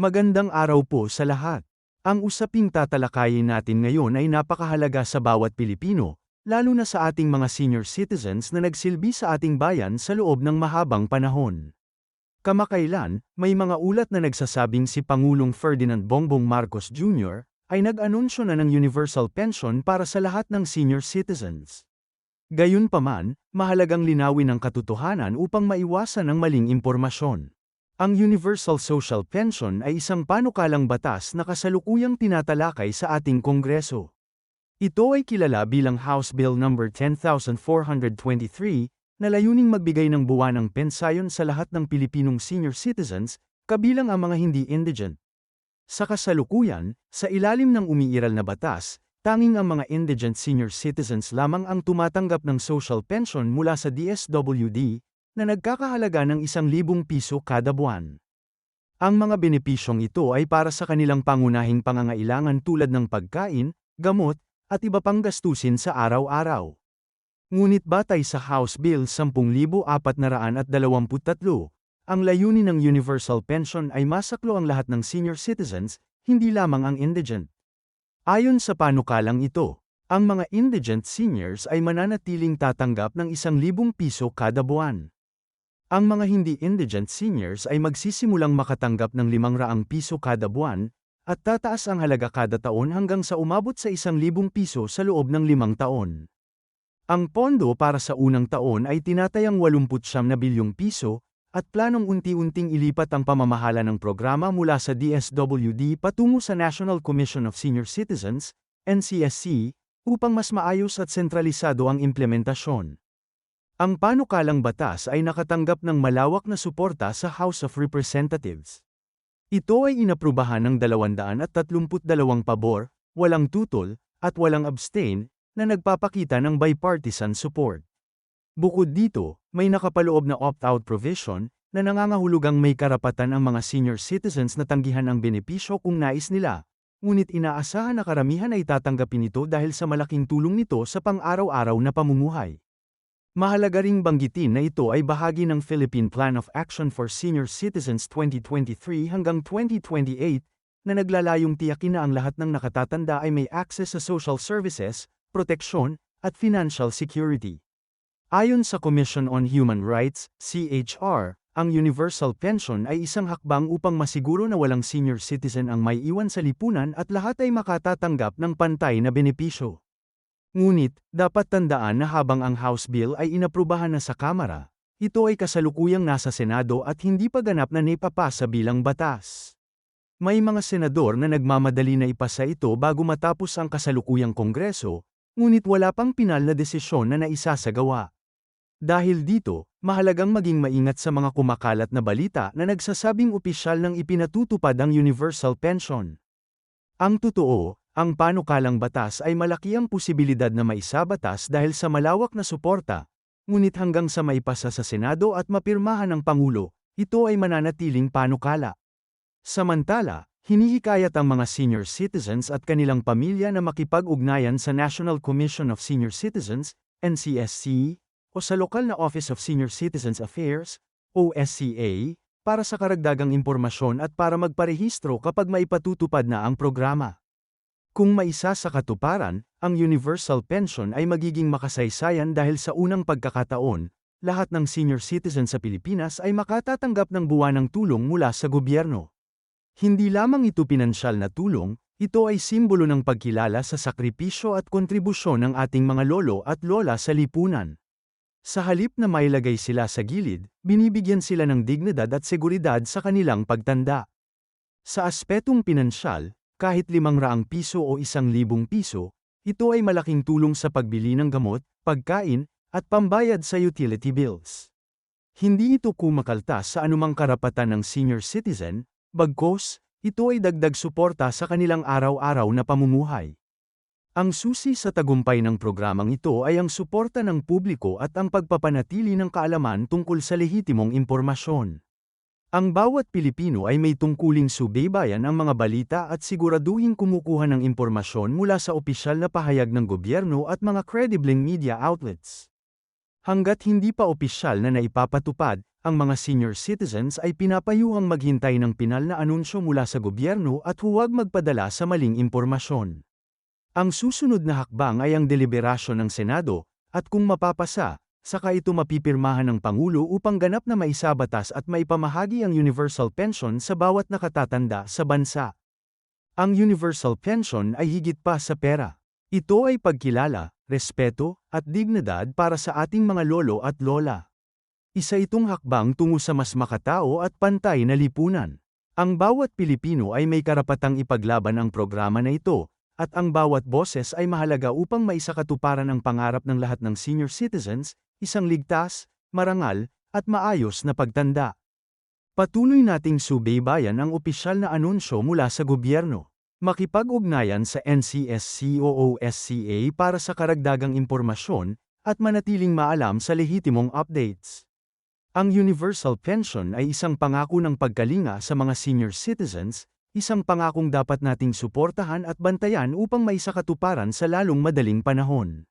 Magandang araw po sa lahat. Ang usaping tatalakayin natin ngayon ay napakahalaga sa bawat Pilipino, lalo na sa ating mga senior citizens na nagsilbi sa ating bayan sa loob ng mahabang panahon. Kamakailan, may mga ulat na nagsasabing si Pangulong Ferdinand Bongbong Marcos Jr. ay nag-anunsyo na ng universal pension para sa lahat ng senior citizens. Gayunpaman, mahalagang linawin ang katotohanan upang maiwasan ang maling impormasyon. Ang Universal Social Pension ay isang panukalang batas na kasalukuyang tinatalakay sa ating Kongreso. Ito ay kilala bilang House Bill No. 10423 na layuning magbigay ng buwanang pensayon sa lahat ng Pilipinong senior citizens, kabilang ang mga hindi indigent. Sa kasalukuyan, sa ilalim ng umiiral na batas, tanging ang mga indigent senior citizens lamang ang tumatanggap ng social pension mula sa DSWD, na nagkakahalaga ng isang libong piso kada buwan. Ang mga benepisyong ito ay para sa kanilang pangunahing pangangailangan tulad ng pagkain, gamot, at iba pang gastusin sa araw-araw. Ngunit batay sa House Bill 10,423, ang layunin ng Universal Pension ay masaklo ang lahat ng senior citizens, hindi lamang ang indigent. Ayon sa panukalang ito, ang mga indigent seniors ay mananatiling tatanggap ng isang libong piso kada buwan. Ang mga hindi indigent seniors ay magsisimulang makatanggap ng 500 piso kada buwan, at tataas ang halaga kada taon hanggang sa umabot sa 1,000 piso sa loob ng limang taon. Ang pondo para sa unang taon ay tinatayang 89 na bilyong piso, at planong unti-unting ilipat ang pamamahala ng programa mula sa DSWD patungo sa National Commission of Senior Citizens, NCSC, upang mas maayos at sentralisado ang implementasyon. Ang panukalang batas ay nakatanggap ng malawak na suporta sa House of Representatives. Ito ay inaprubahan ng 232 pabor, walang tutol, at walang abstain, na nagpapakita ng bipartisan support. Bukod dito, may nakapaloob na opt-out provision, na nangangahulugang may karapatan ang mga senior citizens na tanggihan ang benepisyo kung nais nila, ngunit inaasahan na karamihan ay tatanggapin ito dahil sa malaking tulong nito sa pang-araw-araw na pamumuhay. Mahalaga ring banggitin na ito ay bahagi ng Philippine Plan of Action for Senior Citizens 2023 hanggang 2028 na naglalayong tiyakin na ang lahat ng nakatatanda ay may access sa social services, proteksyon, at financial security. Ayon sa Commission on Human Rights, CHR, ang universal pension ay isang hakbang upang masiguro na walang senior citizen ang may iwan sa lipunan at lahat ay makatatanggap ng pantay na benepisyo. Ngunit, dapat tandaan na habang ang House Bill ay inaprubahan na sa Kamara, ito ay kasalukuyang nasa Senado at hindi pa ganap na naipapasa bilang batas. May mga senador na nagmamadali na ipasa ito bago matapos ang kasalukuyang kongreso, ngunit wala pang pinal na desisyon na naisasagawa. Dahil dito, mahalagang maging maingat sa mga kumakalat na balita na nagsasabing opisyal ng ipinatutupad ang universal pension. Ang totoo, ang panukalang batas ay malaki ang posibilidad na maisabatas dahil sa malawak na suporta, ngunit hanggang sa maipasa sa Senado at mapirmahan ng Pangulo, ito ay mananatiling panukala. Samantala, hinihikayat ang mga senior citizens at kanilang pamilya na makipag-ugnayan sa National Commission of Senior Citizens, NCSC, o sa lokal na Office of Senior Citizens Affairs, OSCA, para sa karagdagang impormasyon at para magparehistro kapag maipatutupad na ang programa. Kung maisa sa katuparan, ang universal pension ay magiging makasaysayan dahil sa unang pagkakataon, lahat ng senior citizen sa Pilipinas ay makatatanggap ng buwanang tulong mula sa gobyerno. Hindi lamang ito pinansyal na tulong, ito ay simbolo ng pagkilala sa sakripisyo at kontribusyon ng ating mga lolo at lola sa lipunan. Sa halip na mailagay sila sa gilid, binibigyan sila ng dignidad at seguridad sa kanilang pagtanda. Sa aspetong pinansyal, kahit limang raang piso o isang libong piso, ito ay malaking tulong sa pagbili ng gamot, pagkain, at pambayad sa utility bills. Hindi ito kumakaltas sa anumang karapatan ng senior citizen, bagkos, ito ay dagdag suporta sa kanilang araw-araw na pamumuhay. Ang susi sa tagumpay ng programang ito ay ang suporta ng publiko at ang pagpapanatili ng kaalaman tungkol sa lehitimong impormasyon. Ang bawat Pilipino ay may tungkuling subaybayan ang mga balita at siguraduhin kumukuha ng impormasyon mula sa opisyal na pahayag ng gobyerno at mga credibleng media outlets. Hanggat hindi pa opisyal na naipapatupad, ang mga senior citizens ay pinapayuhang maghintay ng pinal na anunsyo mula sa gobyerno at huwag magpadala sa maling impormasyon. Ang susunod na hakbang ay ang deliberasyon ng Senado, at kung mapapasa, saka ito mapipirmahan ng Pangulo upang ganap na maisabatas at maipamahagi ang universal pension sa bawat nakatatanda sa bansa. Ang universal pension ay higit pa sa pera. Ito ay pagkilala, respeto, at dignidad para sa ating mga lolo at lola. Isa itong hakbang tungo sa mas makatao at pantay na lipunan. Ang bawat Pilipino ay may karapatang ipaglaban ang programa na ito, at ang bawat boses ay mahalaga upang maisakatuparan ang pangarap ng lahat ng senior citizens, isang ligtas, marangal, at maayos na pagtanda. Patuloy nating subaybayan ang opisyal na anunsyo mula sa gobyerno. Makipag-ugnayan sa NCSC-OOSCA para sa karagdagang impormasyon at manatiling maalam sa lehitimong updates. Ang universal pension ay isang pangako ng pagkalinga sa mga senior citizens, isang pangakong dapat nating suportahan at bantayan upang maisakatuparan sa lalong madaling panahon.